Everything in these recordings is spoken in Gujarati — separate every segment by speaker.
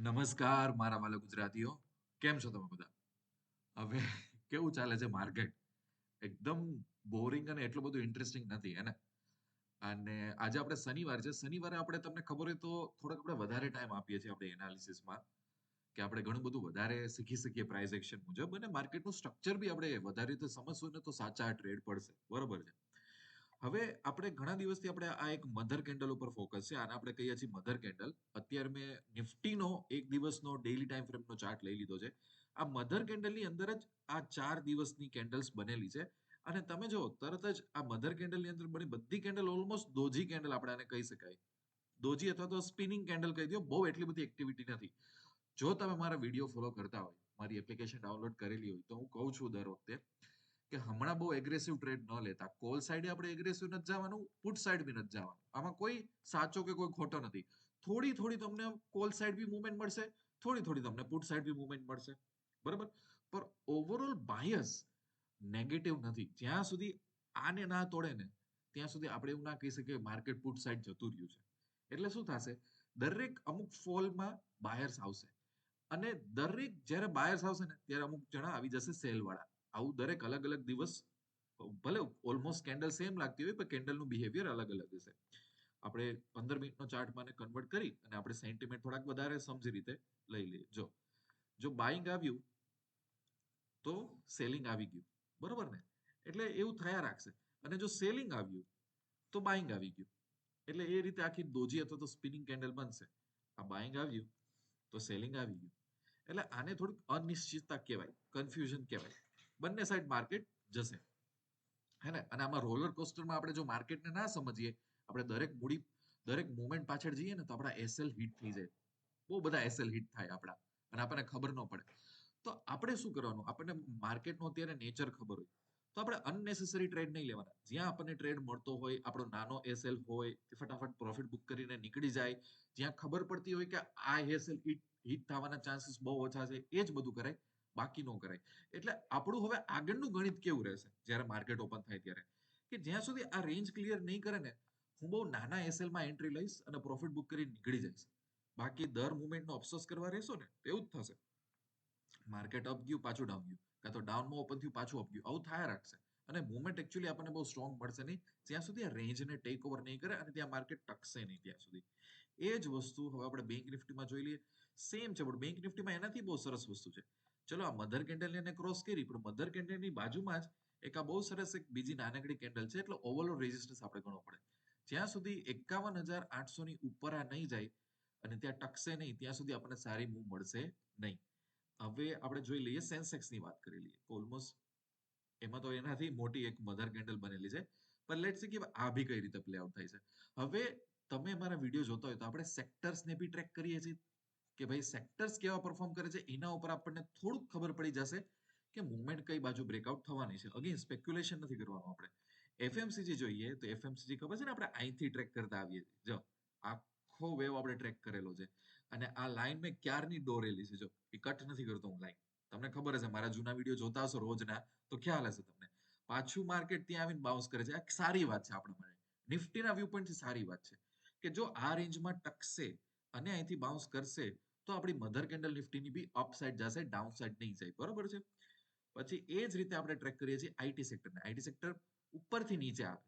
Speaker 1: નમસ્કાર, મારા વાલા ગુજરાતીઓ. કેમ છો તમે બધા? હવે કેવું ચાલે છે માર્કેટ? એકદમ બોરિંગ અને એટલું બધું ઇન્ટરેસ્ટિંગ નથી, હે ને? અને આજે આપણે શનિવાર છે. શનિવારે આપણે તમને ખબર હોય તો થોડોક આપણે વધારે ટાઈમ આપીએ છીએ આપણે એનાલિસિસમાં કે આપણે ઘણું બધું વધારે શીખી શકીએ પ્રાઇઝ એક્શન મુજબ અને માર્કેટનું સ્ટ્રક્ચર બી આપણે વધારે રીતે સમજશું ને તો સાચા ટ્રેડ પડશે. બરોબર છે? હવે આપણે ઘણા દિવસથી આપણે આ એક મધર કેન્ડલ ઉપર ફોકસ છે. આને આપણે કહીએ છીએ મધર કેન્ડલ અત્યારે મેં નિફ્ટીનો એક દિવસનો ડેઇલી ટાઈમ ફ્રેમનો ચાર્ટ લઈ લીધો છે. આ મધર કેન્ડલની અંદર જ આ ચાર દિવસની કેન્ડલ્સ બનેલી છે. અને તમે જો તરત જ આ મધર કેન્ડલની અંદર બની બધી કેન્ડલ ઓલમોસ્ટ દોજી કેન્ડલ આપણે આને કહી શકાય. દોજી અથવા તો સ્પિનિંગ કેન્ડલ કહી દો, બહુ એટલી બધી એક્ટિવિટી નથી. જો તમે મારા વીડિયો ફોલો કરતા હોય, મારી એપ્લિકેશન ડાઉનલોડ કરેલી હોય, તો હું કહું છું દર વખતે કે હમણાં બહુ એગ્રેસિવ ટ્રેડ ન લેતા. કોલ સાઈડે આપણે એગ્રેસિવ નથી જવાનું પુટ સાઈડ બી નથી જવાનું. આમાં કોઈ સાચો કે કોઈ ખોટો નથી. થોડી થોડી તમને કોલ સાઈડ બી મુવમેન્ટ મળશે, થોડી થોડી તમને પુટ સાઈડ બી મુવમેન્ટ મળશે. બરાબર? પર ઓવરઓલ બાયસ નેગેટિવ નથી. જ્યાં સુધી આને ના તોડે ને, ત્યાં સુધી આપણે એવું ના કહી શકીએ માર્કેટ પુટ સાઈડ જતું રહ્યું છે. એટલે શું થશે? દરેક અમુક ફોલમાં બાયર્સ આવશે. અને દરેક જ્યારે બાયર્સ આવશે ને, ત્યારે અમુક જણા આવી જશે સેલ વાળા. આવું દરેક અલગ અલગ દિવસ, ભલે ઓલમોસ્ટ કેન્ડલ સેમ લાગતી હોય, પણ કેન્ડલનું બિહેવિયર અલગ અલગ હશે. આપણે પંદર મિનિટનો ચાર્ટ મને કન્વર્ટ કરી અને આપણે સેન્ટિમેન્ટ થોડાક વધારે સમજી રીતે લઈ લઈએ. જો જો બાઇંગ આવ્યું, તો સેલિંગ આવી ગયું. બરોબર ને? એટલે એવું થયા રાખશે. અને જો સેલિંગ આવ્યું, તો બાઇંગ આવી ગયું. એટલે એ રીતે આખી દોજી અથવા તો સ્પિનિંગ કેન્ડલ બનશે. આ બાઇંગ આવ્યું, તો સેલિંગ આવી ગયું. એટલે આને થોડીક અનિશ્ચિતતા કહેવાય કન્ફ્યુઝન કહેવાય. બંને સાઈડ માર્કેટ જશે. હે ને? અને આમાં રોલર કોસ્ટરમાં આપણે જો માર્કેટને ના સમજીએ, આપણે દરેક મૂડી, દરેક મુવમેન્ટ પાછળ જઈએ ને તો આપણા એસએલ હિટ થઈ જાય. બહુ બધા એસએલ હિટ થાય આપણા, અને આપણને ખબર ન પડે. તો આપણે શું કરવાનું? આપણને માર્કેટનો અત્યારે નેચર ખબર હોય. તો આપણે અનનેસેસરી ટ્રેડ નહીં લેવાના. જ્યાં આપણને ટ્રેડ મળતો હોય, આપણો નાનો એસએલ હોય ફટાફટ પ્રોફિટ બુક કરીને નીકળી જાય. જ્યાં ખબર પડતી હોય કે આ એસએલ હિટ હિટ થવાના ચાન્સીસ બહુ ઓછા છે, એ જ બધું કરાય. બાકી ન કરાય. એટલે આપણું હવે આગળનું ગણિત કેવું રહેશે? જ્યારે માર્કેટ ઓપન થાય ત્યારે. કે જ્યાં સુધી આ રેન્જ ક્લિયર નહીં કરે ને, હું બહુ નાના એસએલમાં એન્ટ્રી લઈશ અને પ્રોફિટ બુક કરી નીકળી જઈશ. બાકી દર મુવમેન્ટનો અફસોસ કરવા રહેશો ને એવું જ થશે. માર્કેટ અપ ગયું, પાછું ડાઉન ગયું. કાં તો ડાઉનમાં ઓપન થયું, પાછું અપ ગયું. આવું થયા રાખશે. અને મુવમેન્ટ એકચ્યુઅલી આપણને બહુ સ્ટ્રોંગ મળશે નહીં. જ્યાં સુધી આ રેન્જને ટેક ઓવર નહીં કરે અને ત્યાં માર્કેટ ટકશે નહીં ત્યાં સુધી. એ જ વસ્તુ હવે આપણે બેંક નિફ્ટીમાં જોઈ લઈએ. સેમ છે, પણ બેંક નિફ્ટીમાં એનાથી બહુ સરસ વસ્તુ છે. ચલો, આ મધર કેન્ડલ એને ક્રોસ કરી, પણ મધર કેન્ડલની બાજુમાં જ એક આ બહુ સરસ એક બીજી નાનકડી કેન્ડલ છે, એટલે ઓવરઓલ રેઝિસ્ટન્સ આપણે ગણવો પડે. જ્યાં સુધી એકાવન હજાર આઠસો ની ઉપર આ નહીં જાય, અને ત્યાં ટકશે નહીં, ત્યાં સુધી આપણને સારી મૂવ મળશે નહીં. હવે આપણે જોઈ લઈએ સેન્સેક્સની વાત કરી લઈએ. ઓલમોસ્ટ એમાં તો એનાથી મોટી એક મધર કેન્ડલ બનેલી છે. પણ લેટ સી કે આ બી કઈ રીતે પ્લે આઉટ થાય છે. હવે તમે મારા વીડિયો જોતા હોય તો આપણે સેક્ટર્સને બી ટ્રેક કરીએ છીએ કે ભાઈ સેક્ટર્સ કેવા પરફોર્મ કરે છે? એના ઉપર આપણને થોડુંક ખબર પડી જશે કે મુવમેન્ટ કઈ બાજુ બ્રેકઆઉટ થવાની છે. અગેન સ્પેક્યુલેશન નથી કરવાનું આપણે. એફએમસીજી જોઈએ તો એફએમસીજી ખબર છે ને આપણે અહીંથી ટ્રેક કરતા આવીએ છીએ. જો, આખો વેવ આપણે ટ્રેક કરેલો છે. અને આ લાઈન મેં ક્યારની દોરેલી છે? જો, એ કટ નથી કરતો હું લાઈન તમને ખબર હશે, મારા જૂના વીડિયો જોતા હશો રોજના, તો ખ્યાલ હશે તમને. પાછું માર્કેટ ત્યાં આવીને બાઉન્સ કરે છે. આ સારી વાત છે આપણા માટે. નિફ્ટીના વ્યૂ પોઈન્ટથી સારી વાત છે. કે જો આ રેન્જમાં ટકશે અને અહીંથી બાઉન્સ કરશે, તો આપણી મધર કેન્ડલ નિફ્ટીની બી અપ સાઈડ જશે ડાઉન સાઈડ નહીં જાય. બરોબર છે? પછી એ જ રીતે આપણે ટ્રેક કરીએ છીએ આઈટી સેક્ટરને આઈટી સેક્ટર ઉપરથી નીચે આવે.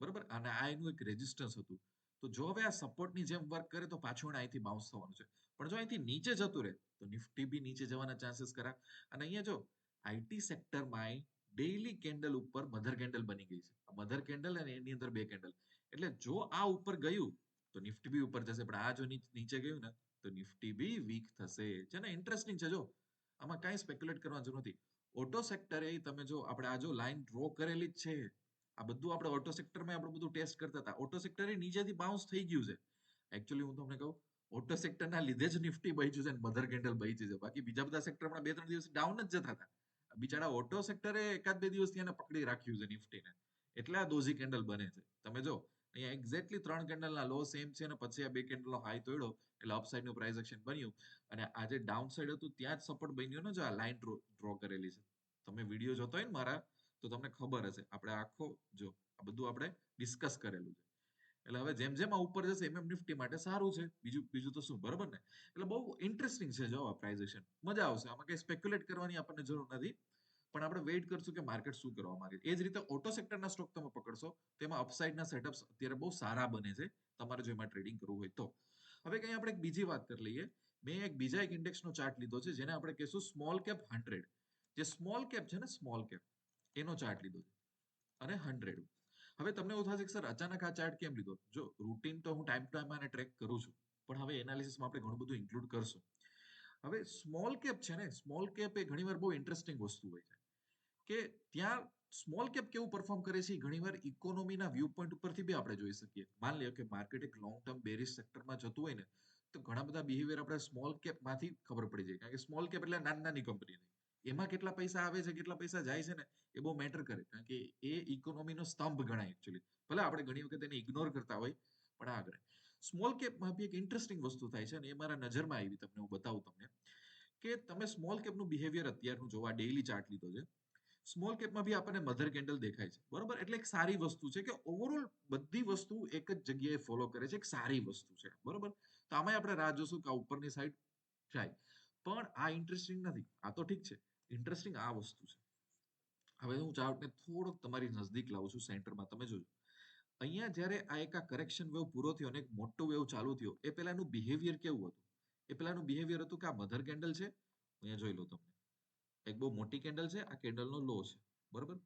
Speaker 1: બરોબર? અને આ એનું એક રેઝિસ્ટન્સ હતું. તો જો હવે આ સપોર્ટની જેમ વર્ક કરે, તો પાછું અહીંથી બાઉન્સ થવાનું છે. પણ જો અહીંથી નીચે જતું રહે, તો નિફ્ટી બી નીચે જવાના ચાન્સીસ ખરા. અને અહીંયા જો આઈટી સેક્ટરમાં ડેઈલી કેન્ડલ ઉપર મધર કેન્ડલ બની ગઈ છે. મધર કેન્ડલ અને એની અંદર બે કેન્ડલ એટલે જો આ ઉપર ગયું તો નિફ્ટી બી ઉપર જશે. પણ આ જો નીચે ગયું ને, તો નિફ્ટી બી વીક થશે. જેને ઇન્ટરેસ્ટિંગ છે જો. આમાં કાંઈ સ્પેક્યુલેટ કરવાની જરૂર નથી. ઓટો સેક્ટરે તમે જો, આપણે આ જો લાઈન ડ્રો કરેલી જ છે. આ બધું આપણે ઓટો સેક્ટરમાં આપણે બધું ટેસ્ટ કરતા હતા. ઓટો સેક્ટરે નીચેથી બાઉન્સ થઈ ગયું છે. એકચ્યુઅલી હું તમને કહું ઓટો સેક્ટરના લીધે જ નિફ્ટી બહી છે અને મધર કેન્ડલ બહી છે. બાકી બીજા બધા સેક્ટરમાં બે ત્રણ દિવસ ડાઉન જ જતા હતા. બિચારા ઓટો સેક્ટરે એકાદ બે દિવસ ત્યાં પકડી રાખ્યું છે નિફ્ટીને. એટલે આ દોઝી કેન્ડલ બને છે. તમે જો અહીંયા એક્ઝેક્ટલી ત્રણ કેન્ડલના લો સેમ છે અને પછી આ બે કેન્ડલનો હાઈ તોડ્યો, એટલે અપસાઇડનું પ્રાઇસ એક્શન બન્યું. અને આજે ડાઉન સાઈડ હતું, ત્યાં જ સપોર્ટ બન્યો ને જો આ લાઈન ડ્રો કરેલી છે. તમે વીડિયો જોતો હોય ને મારા, તો તમને ખબર હશે. આપણે આખો, જો, આ બધું આપણે ડિસ્કસ કરેલું છે. એટલે હવે જેમ જેમ આ ઉપર જશે, એમ એમ નિફ્ટી માટે સારું છે. બીજું બીજું તો શું, બરોબર ને? એટલે બહુ ઇન્ટરેસ્ટિંગ છે જો આ પ્રાઇઝેશન મજા આવશે. આમાં કઈ સ્પેક્યુલેટ કરવાની આપણને જરૂર નથી. પણ આપણે વેઇટ કરશું કે માર્કેટ શું કરવા માંગે. એ જ રીતે ઓટો સેક્ટરના સ્ટોક તમે પકડશો, તેમાં અપસાઇડના સેટઅપ્સ અત્યારે બહુ સારા બને છે, તમારે જો એમાં ટ્રેડિંગ કરવું હોય તો. હવે કંઈ આપણે એક બીજી વાત કરી લઈએ. મેં એક બીજા એક ઇન્ડેક્સનો ચાર્ટ લીધો છે, જેને આપણે કહીશું સ્મોલ કેપ હંડ્રેડ જે સ્મોલ કેપ છે ને સ્મોલ કેપ એનો ચાર્ટ લીધો છે. અને હંડ્રેડ હવે તમને એવું થશે કે સર અચાનક આ ચાર્ટ કેમ લીધો? જો રૂટીન તો હું ટાઈમ ટુ ટાઈમ આને ટ્રેક કરું છું, પણ હવે એનાલિસિસમાં આપણે ઘણું બધું ઇન્ક્લુડ કરશું. હવે સ્મોલ કેપ છે ને સ્મોલ કેપ એ ઘણીવાર બહુ ઇન્ટરેસ્ટિંગ વસ્તુ હોય છે. કે ત્યાં સ્મોલ કેપ કેવું પરફોર્મ કરે છે ઘણીવાર ઇકોનોમીના વ્યૂ પોઈન્ટ ઉપરથી બી આપણે જોઈ શકીએ. માન લ્યો કે માર્કેટ એક લોંગ ટર્મ બેરિશ સેક્ટરમાં જતું હોય ને, તો ઘણા બધા બિહેવિયર આપણે સ્મોલ કેપમાંથી ખબર પડી જાય. કારણ કે સ્મોલ કેપ એટલે નાની નાની કંપની એમાં કેટલા પૈસા આવે છે, કેટલા પૈસા જાય છે ને, એ બહુ મેટર કરે. કારણ કે એ ઇકોનોમીનો સ્તંભ ગણાય એકચ્યુઅલી ભલે આપણે ઘણી વખત એને ઇગ્નોર કરતા હોય, પણ આગળ સ્મોલ કેપમાં બી એક ઇન્ટરેસ્ટિંગ વસ્તુ થાય છે અને એ મારા નજરમાં આવી તમને, હું બતાવું તમને, કે તમે સ્મોલ કેપનું બિહેવિયર અત્યારનું જોવા ડેઇલી ચાર્ટ લીધો છે. સ્મોલ કેપમાં બી આપણને મધર કેન્ડલ દેખાય છે. બરોબર? એટલે એક સારી વસ્તુ છે કે ઓવરઓલ બધી વસ્તુ એક જ જગ્યાએ ફોલો કરે છે. એક સારી વસ્તુ છે. બરોબર? તો આમાં આપણે રાહ જોશું કે આ ઉપરની સાઈડ જાય. પણ આ ઇન્ટરેસ્ટિંગ નથી. આ તો ઠીક છે. ઇન્ટરેસ્ટિંગ આ વસ્તુ છે. હવે હું ચાર્ટને થોડોક તમારી નજદીક લાવું છું સેન્ટરમાં. તમે જોજો. અહીંયા જ્યારે આ એક આ કરેક્શન વેવ પૂરો થયો અને એક મોટો વેવ ચાલુ થયો, એ પહેલાનું બિહેવિયર કેવું હતું? એ પહેલાનું બિહેવિયર હતું કે આ મધર કેન્ડલ છે? અહીંયા જોઈ લો તમને. એક બહુ મોટી કેન્ડલ છે, આ કેન્ડલનો લો છે. બરોબર?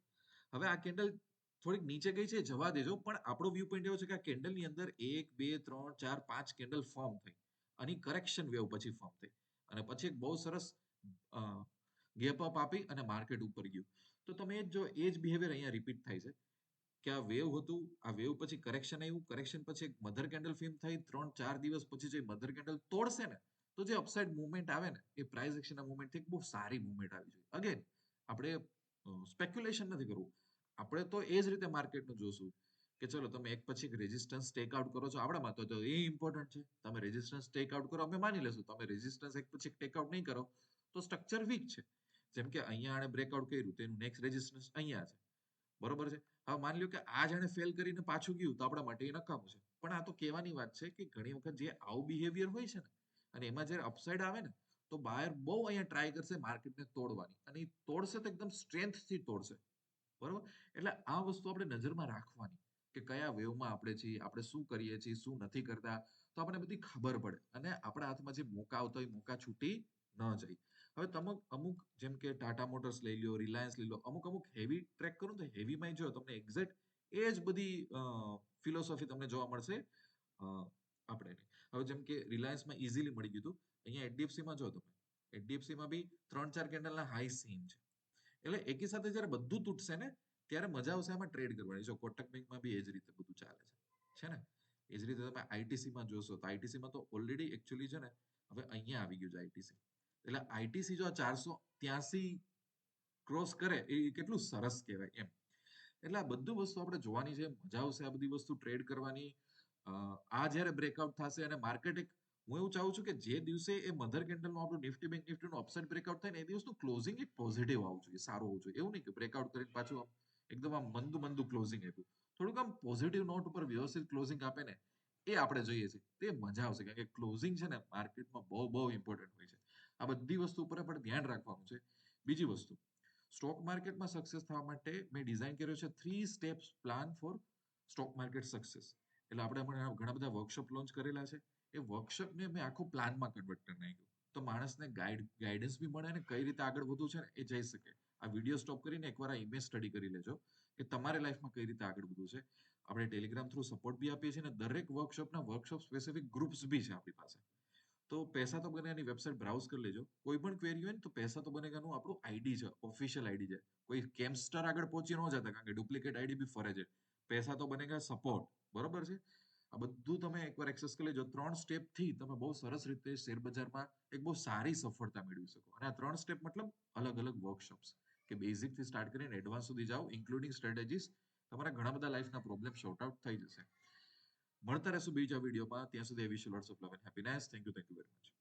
Speaker 1: હવે આ કેન્ડલ થોડીક નીચે ગઈ છે, જવા દેજો, પણ આપણો વ્યૂ પોઈન્ટ એવો છે કે આ કેન્ડલની અંદર એક, બે, ત્રણ, ચાર, પાંચ કેન્ડલ ફોર્મ થઈ. અને કરેક્શન વેવ પછી ફોર્મ થઈ. અને પછી એક બહુ સરસ ગેપ અપ આપી અને માર્કેટ ઉપર ગયું. તો તમે જો એ જ બિહેવિયર અહીંયા રિપીટ થાય છે. કે આ વેવ હતું, આ વેવ પછી કરેક્શન આવ્યું કરેક્શન પછી એક મધર કેન્ડલ ફિલ્મ થઈ, ત્રણ, ચાર દિવસ પછી જે મધર કેન્ડલ તોડશે ને તો જે અપસાઇડ મુવમેન્ટ આવે ને, એ પ્રાઇસ એક્શનના મુવમેન્ટથી બહુ સારી મુવમેન્ટ આવી જોઈએ. અગેન આપણે સ્પેક્યુલેશન નથી કરવું. આપણે તો એ જ રીતે માર્કેટનું જોશું કે ચલો તમે એક પછી એક રેઝિસ્ટન્સ ટેક આઉટ કરો છો આપણામાં, તો એ ઇમ્પોર્ટન્ટ છે. તમે રેઝિસ્ટન્સ ટેક આઉટ કરો, અમે માની લેશું. તમે રેઝિસ્ટન્સ એક પછી ટેક આઉટ નહીં કરો, તો સ્ટ્રક્ચર વીક છે. જેમ કે અહીંયા આણે બ્રેકઆઉટ કર્યું તેનું નેક્સ્ટ રેઝિસ્ટન્સ અહીંયા છે. બરોબર છે? હવે માની લો કે આ જાણે ફેલ કરીને પાછું ગયું, તો આપણા માટે એ નકામું છે. પણ આ તો કહેવાની વાત છે કે ઘણી વખત જે આવું બિહેવિયર હોય છે ને અને એમાં જ્યારે અપસાઇડ આવે ને, તો બાયર બહુ અહીંયા ટ્રાય કરશે માર્કેટને તોડવાની. અને એ તોડશે તો એકદમ સ્ટ્રેન્થથી તોડશે. બરોબર? એટલે આ વસ્તુ આપણે નજરમાં રાખવાની કે કયા વેવમાં આપણે છીએ, આપણે શું કરીએ છીએ, શું નથી કરતા, તો આપણને બધી ખબર પડે. અને આપણા હાથમાં જે મોકા આવતો હોય, મોકા છૂટી ન જાય. હવે તમે અમુક, જેમ કે ટાટા મોટર્સ લઈ લો રિલાયન્સ લઈ લો અમુક અમુક હેવી ટ્રેક કરો તો હેવીમાં જો તમને એક્ઝેક્ટ એ જ બધી ફિલોસોફી તમને જોવા મળશે. આપણે હવે જેમ કે રિલાયન્સમાં ઇઝીલી મળી ગયું અહીંયા એચડીએફસીમાં જો તમે, એચડીએફસીમાં બી ત્રણ ચાર કેન્ડલના હાઈ સીન છે. એટલે એકી સાથે જ્યારે બધું તૂટશે ને, ત્યારે મજા આવશે આમાં ટ્રેડ કરવાની. જો કોટક બેંકમાં બી એ જ રીતે બધું ચાલે છે. છે ને? એ જ રીતે તમે આઈટીસીમાં જોશો તો આઈટીસીમાં તો ઓલરેડી એકચ્યુઅલી છે ને, હવે અહીંયા આવી ગયું છે આઈટીસી એટલે આઈટીસી જો ચારસો ત્યાસી ક્રોસ કરે, એ કેટલું સરસ કહેવાય એમ. એટલે આ બધું વસ્તુ આપણે જોવાની છે, મજા આવશે આ બધી વસ્તુ ટ્રેડ કરવાની. આ જ્યારે બ્રેકઆઉટ થશે અને માર્કેટ એક, હું એવું ચાહું છું કે જે દિવસે એ મધર કેન્ડલનું આપણું નિફ્ટી બેંક નિફ્ટીનું અપસાઇડ બ્રેકઆઉટ થાય ને એ દિવસનું ક્લોઝિંગ એક પોઝિટિવ આવવું જોઈએ, સારું હોવું જોઈએ. એવું નહીં કે બ્રેકઆઉટ કરીને પાછું આમ એકદમ આમ મંદુ મંદુ ક્લોઝિંગ આપ્યું. થોડુંક આમ પોઝિટિવ નોટ ઉપર વ્યવસ્થિત ક્લોઝિંગ આપે ને, એ આપણે જોઈએ છીએ. તે મજા આવશે કારણ કે ક્લોઝિંગ છે ને માર્કેટમાં બહુ બહુ ઇમ્પોર્ટન્ટ હોય છે. આ બધી વસ્તુ ઉપર પણ ધ્યાન રાખવાનું છે. બીજી વસ્તુ સ્ટોક માર્કેટમાં સક્સેસ થવા માટે મેં ડિઝાઇન કર્યો છે three steps plan for stock market success એટલે આપણે પણ ઘણા બધા વર્કશોપ લોન્ચ કરેલા છે. એ વર્કશોપને મેં આખું પ્લાનમાં કન્વર્ટ કરી નાખ્યું. તો માણસને ગાઈડ ગાઈડન્સ બી મળે અને કઈ રીતે આગળ વધવું છે એ જઈ શકે. આ વીડિયો સ્ટોપ કરીને એકવાર આ ઇમેજ સ્ટડી કરી લેજો કે તમારી લાઈફમાં કઈ રીતે આગળ વધવું છે. આપણે ટેલિગ્રામ થ્રુ સપોર્ટ બી આપીએ છીએ અને દરેક વર્કશોપના વર્કશોપ સ્પેસિફિક ગ્રુપ્સ બી છે આપણી પાસે. તો પૈસા તો બનેગાની વેબસાઇટ બ્રાઉઝ કરી લેજો. કોઈ પણ ક્વેરી હોય ને તો પૈસા તો બનેગાનું આપણું આઈડી છે ઓફિશિયલ આઈડી છે. કોઈ કેમ્પસ્ટર આગળ પહોંચી ન જતા કારણ કે ડુપ્લિકેટ આઈડી બી ફરે છે. પૈસા તો બનેગા સપોર્ટ બરોબર છે? આ બધું તમે એકવાર એક્સેસ કરી લેજો. ત્રણ સ્ટેપથી તમે બહુ સરસ રીતે શેરબજારમાં એક બહુ સારી સફળતા મેળવી શકો. અને આ ત્રણ સ્ટેપ મતલબ અલગ અલગ વર્કશોપ્સ કે બેઝિકથી સ્ટાર્ટ કરીને એડવાન્સ સુધી જાઓ ઇન્ક્લુડિંગ સ્ટ્રેટેજીસ તમારા ઘણા બધા લાઈફના પ્રોબ્લેમ શોર્ટ આઉટ થઈ જશે. મળતા રહેશું બીજા વિડીયોમાં ત્યાં સુધી wish lots of love and happiness thank you thank you very much